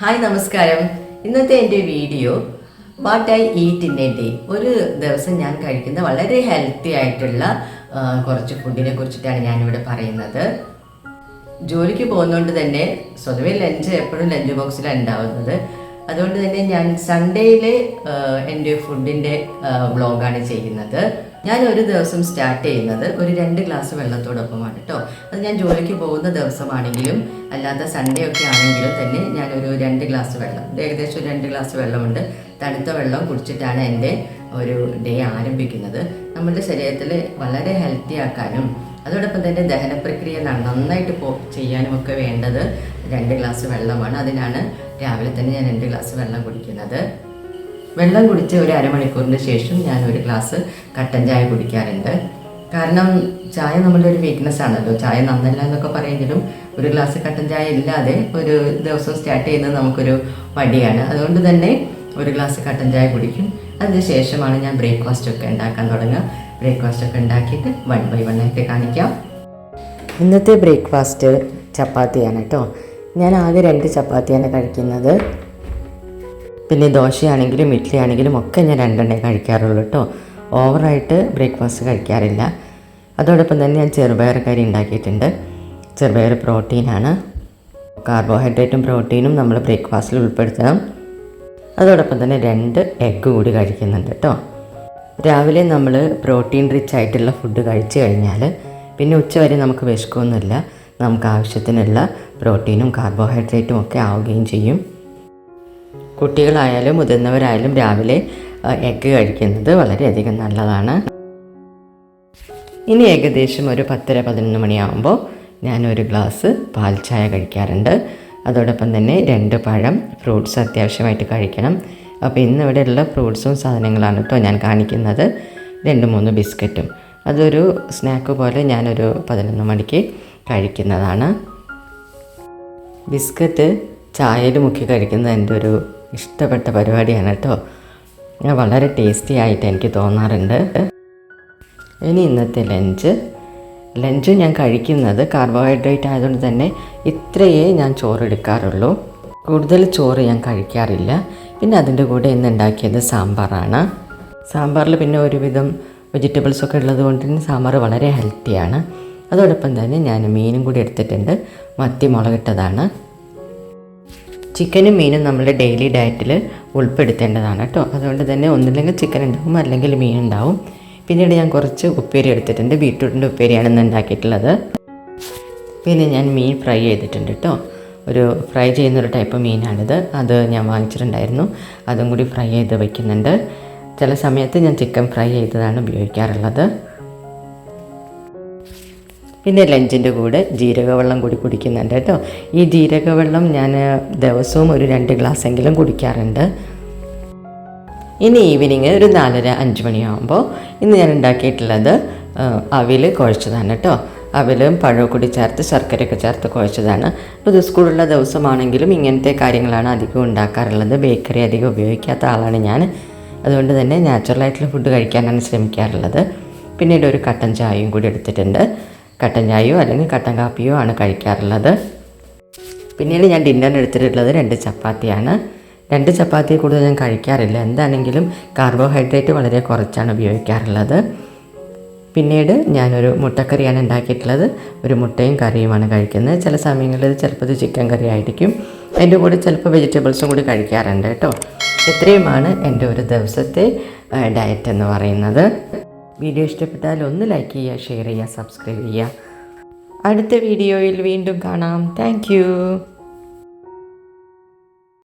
Hi നമസ്കാരം. ഇന്നത്തെ എന്റെ video what I eat in a day ഒരു ദിവസം ഞാൻ കഴിക്കുന്ന വളരെ ഹെൽത്തി ആയിട്ടുള്ള കുറച്ച് ഫുഡിനെ കുറിച്ചിട്ടാണ് ഞാനിവിടെ പറയുന്നത്. ജോലിക്ക് പോകുന്നതുകൊണ്ട് തന്നെ സ്വതവേ ലഞ്ച് എപ്പോഴും ലഞ്ച് ബോക്സിലാണ് ഉണ്ടാവുന്നത്. അതുകൊണ്ട് തന്നെ ഞാൻ സൺഡേയിലെ എന്റെ ഫുഡിന്റെ വ്ളോഗാണ് ചെയ്യുന്നത്. ഞാൻ ഒരു ദിവസം സ്റ്റാർട്ട് ചെയ്യുന്നത് ഒരു രണ്ട് ഗ്ലാസ് വെള്ളത്തോടൊപ്പമാണ് കേട്ടോ അത് ഞാൻ ജോലിക്ക് പോകുന്ന ദിവസമാണെങ്കിലും അല്ലാത്ത സൺഡേ ഒക്കെ ആണെങ്കിലും തന്നെ ഞാൻ ഒരു രണ്ട് ഗ്ലാസ് വെള്ളം ഏകദേശം രണ്ട് ഗ്ലാസ് വെള്ളമുണ്ട്. തണുത്ത വെള്ളം കുടിച്ചിട്ടാണ് എന്റെ ഒരു ഡേ ആരംഭിക്കുന്നത്. നമ്മുടെ ശരീരത്തിൽ വളരെ ഹെൽത്തി ആക്കാനും അതോടൊപ്പം തന്നെ ദഹന പ്രക്രിയ നന്നായിട്ട് പോ ചെയ്യാനും ഒക്കെ വേണ്ടത് രണ്ട് ഗ്ലാസ് വെള്ളമാണ്. അതിനാണ് രാവിലെ തന്നെ ഞാൻ രണ്ട് ഗ്ലാസ് വെള്ളം കുടിക്കുന്നത്. വെള്ളം കുടിച്ച് ഒരു അരമണിക്കൂറിന് ശേഷം ഞാൻ ഒരു ഗ്ലാസ് കട്ടൻ ചായ കുടിക്കാറുണ്ട്. കാരണം ചായ നമ്മളുടെ ഒരു വീക്ക്നെസ് ആണല്ലോ. ചായ നന്നല്ല എന്നൊക്കെ പറയുമെങ്കിലും ഒരു ഗ്ലാസ് കട്ടൻ ചായ ഇല്ലാതെ ഒരു ദിവസം സ്റ്റാർട്ട് ചെയ്യുന്നത് നമുക്കൊരു മടിയാണ്. അതുകൊണ്ട് തന്നെ ഒരു ഗ്ലാസ് കട്ടൻ ചായ കുടിക്കും. അതിന് ശേഷമാണ് ഞാൻ ബ്രേക്ക്ഫാസ്റ്റ് ഒക്കെ ഉണ്ടാക്കാൻ തുടങ്ങുക. ബ്രേക്ക്ഫാസ്റ്റ് ഒക്കെ ഉണ്ടാക്കിയിട്ട് വൺ ബൈ വൺ ആയിട്ട് കാണിക്കാം. ഇന്നത്തെ ബ്രേക്ക്ഫാസ്റ്റ് ചപ്പാത്തിയാണ് കേട്ടോ. ഞാൻ ആകെ രണ്ട് ചപ്പാത്തിയാണ് കഴിക്കുന്നത്. പിന്നെ ദോശയാണെങ്കിലും ഇഡ്ഡലി ആണെങ്കിലും ഒക്കെ ഞാൻ രണ്ടെണ്ണേ കഴിക്കാറുള്ളൂ കേട്ടോ. ഓവറായിട്ട് ബ്രേക്ക്ഫാസ്റ്റ് കഴിക്കാറില്ല. അതോടൊപ്പം തന്നെ ഞാൻ ചെറുപയർ കറി ഉണ്ടാക്കിയിട്ടുണ്ട്. ചെറുപയർ പ്രോട്ടീനാണ് കാർബോഹൈഡ്രേറ്റും പ്രോട്ടീനും നമ്മൾ ബ്രേക്ക്ഫാസ്റ്റിൽ ഉൾപ്പെടുത്തണം. അതോടൊപ്പം തന്നെ രണ്ട് എഗ്ഗ് കൂടി കഴിക്കുന്നുണ്ട് കേട്ടോ. രാവിലെ നമ്മൾ പ്രോട്ടീൻ റിച്ച് ആയിട്ടുള്ള ഫുഡ് കഴിച്ചു കഴിഞ്ഞാൽ പിന്നെ ഉച്ച വരെ നമുക്ക് വിശക്കൊന്നുമില്ല. നമുക്ക് ആവശ്യത്തിനുള്ള പ്രോട്ടീനും കാർബോഹൈഡ്രേറ്റും ഒക്കെ ആവുകയും ചെയ്യും. കുട്ടികളായാലും മുതിർന്നവരായാലും രാവിലെ എഗ്ഗ് കഴിക്കുന്നത് വളരെയധികം നല്ലതാണ്. ഇനി ഏകദേശം ഒരു പത്തര പതിനൊന്ന് മണിയാകുമ്പോൾ ഒരു ഗ്ലാസ് പാൽ ചായ കഴിക്കാറുണ്ട്. അതോടൊപ്പം തന്നെ രണ്ട് പഴം ഫ്രൂട്ട്സ് അത്യാവശ്യമായിട്ട് കഴിക്കണം. അപ്പോൾ ഇന്നിവിടെ ഉള്ള ഫ്രൂട്ട്സും സാധനങ്ങളാണ് കേട്ടോ ഞാൻ കാണിക്കുന്നത്. രണ്ട് മൂന്ന് ബിസ്ക്കറ്റും. അതൊരു സ്നാക്ക് പോലെ ഞാനൊരു പതിനൊന്ന് മണിക്ക് കഴിക്കുന്നതാണ്. ബിസ്ക്കറ്റ് ചായയിൽ മുക്കി കഴിക്കുന്നത് എന്റെ ഒരു ഇഷ്ടപ്പെട്ട പരിപാടിയാണ് കേട്ടോ. വളരെ ടേസ്റ്റി ആയിട്ട് എനിക്ക് തോന്നാറുണ്ട്. ഇനി ഇന്നത്തെ ലഞ്ച് ലഞ്ച് ഞാൻ കഴിക്കുന്നത് കാർബോഹൈഡ്രേറ്റ് ആയതുകൊണ്ട് തന്നെ ഇത്രയേ ഞാൻ ചോറ് എടുക്കാറുള്ളൂ കൂടുതൽ ചോറ് ഞാൻ കഴിക്കാറില്ല. പിന്നെ അതിന്റെ കൂടെ ഇന്ന് ഉണ്ടാക്കിയത് സാമ്പാറാണ്. സാമ്പാറിൽ പിന്നെ ഒരുവിധം വെജിറ്റബിൾസ് ഒക്കെ ഉള്ളത് കൊണ്ട് തന്നെ സാമ്പാർ വളരെ ഹെൽത്തിയാണ് അതോടൊപ്പം തന്നെ ഞാൻ മീനും കൂടി എടുത്തിട്ടുണ്ട്. മത്തി മുളകിട്ടതാണ് ചിക്കനും മീനും നമ്മുടെ ഡെയിലി ഡയറ്റിൽ ഉൾപ്പെടുത്തേണ്ടതാണ് കേട്ടോ അതുകൊണ്ട് തന്നെ ഒന്നില്ലെങ്കിൽ ചിക്കൻ ഉണ്ടാവും അല്ലെങ്കിൽ മീൻ ഉണ്ടാവും പിന്നീട് ഞാൻ കുറച്ച് ഉപ്പേരി എടുത്തിട്ടുണ്ട്. ബീട്രൂട്ടിന്റെ ഉപ്പേരിയാണ് ഇന്ന് ഉണ്ടാക്കിയിട്ടുള്ളത് പിന്നെ ഞാൻ മീൻ ഫ്രൈ ചെയ്തിട്ടുണ്ട് കേട്ടോ ഒരു ഫ്രൈ ചെയ്യുന്നൊരു ടൈപ്പ് മീനാണിത്. അത് ഞാൻ വാങ്ങിച്ചിട്ടുണ്ടായിരുന്നു. അതും കൂടി ഫ്രൈ ചെയ്ത് വയ്ക്കുന്നുണ്ട് ചില സമയത്ത് ഞാൻ ചിക്കൻ ഫ്രൈ ചെയ്തതാണ് ഉപയോഗിക്കാറുള്ളത്. പിന്നെ ലഞ്ചിന്റെ കൂടെ ജീരകവെള്ളം കൂടി കുടിക്കുന്നുണ്ട് കേട്ടോ. ഈ ജീരകവെള്ളം ഞാൻ ദിവസവും ഒരു രണ്ട് ഗ്ലാസ് എങ്കിലും കുടിക്കാറുണ്ട്. ഇനി ഈവനിങ് ഒരു നാലര അഞ്ച് മണിയാകുമ്പോൾ ഇന്ന് ഞാൻ ഉണ്ടാക്കിയിട്ടുള്ളത് അവിൽ കുഴച്ചതാണ് കേട്ടോ. അവിലും പഴവും കൂടി ചേർത്ത് ശർക്കരയൊക്കെ ചേർത്ത് കുഴച്ചതാണ്. ഇത് സ്കൂളുള്ള ദിവസമാണെങ്കിലും ഇങ്ങനത്തെ കാര്യങ്ങളാണ് അധികം ഉണ്ടാക്കാറുള്ളത്. ബേക്കറി അധികം ഉപയോഗിക്കാത്ത ആളാണ് ഞാൻ. അതുകൊണ്ട് തന്നെ നാച്ചുറലായിട്ടുള്ള ഫുഡ് കഴിക്കാനാണ് ശ്രമിക്കാറുള്ളത്. പിന്നീട് ഒരു കട്ടൻ ചായയും കൂടി എടുത്തിട്ടുണ്ട്. കട്ടൻ ചായയോ അല്ലെങ്കിൽ കട്ടൻ കാപ്പിയോ ആണ് കഴിക്കാറുള്ളത്. പിന്നീട് ഞാൻ ഡിന്നറിന് എടുത്തിട്ടുള്ളത് രണ്ട് ചപ്പാത്തിയാണ്. രണ്ട് ചപ്പാത്തി കൂടുതൽ ഞാൻ കഴിക്കാറില്ല. എന്താണെങ്കിലും കാർബോഹൈഡ്രേറ്റ് വളരെ കുറച്ചാണ് ഉപയോഗിക്കാറുള്ളത്. പിന്നീട് ഞാനൊരു മുട്ടക്കറിയാണ് ഉണ്ടാക്കിയിട്ടുള്ളത്. ഒരു മുട്ടയും കറിയുമാണ് കഴിക്കുന്നത്. ചില സമയങ്ങളിൽ ചിലപ്പോൾ ഇത് ചിക്കൻ കറി ആയിരിക്കും. അതിന്റെ കൂടെ ചിലപ്പോൾ വെജിറ്റബിൾസും കൂടി കഴിക്കാറുണ്ട് കേട്ടോ. ഇത്രയുമാണ് എന്റെ ഒരു ദിവസത്തെ ഡയറ്റ് എന്ന് പറയുന്നത്. വീഡിയോ ഇഷ്ടപ്പെട്ടാൽ ഒന്ന് ലൈക്ക് ചെയ്യുക ഷെയർ ചെയ്യുക സബ്സ്ക്രൈബ് ചെയ്യുക. അടുത്ത വീഡിയോയിൽ വീണ്ടും കാണാം. താങ്ക്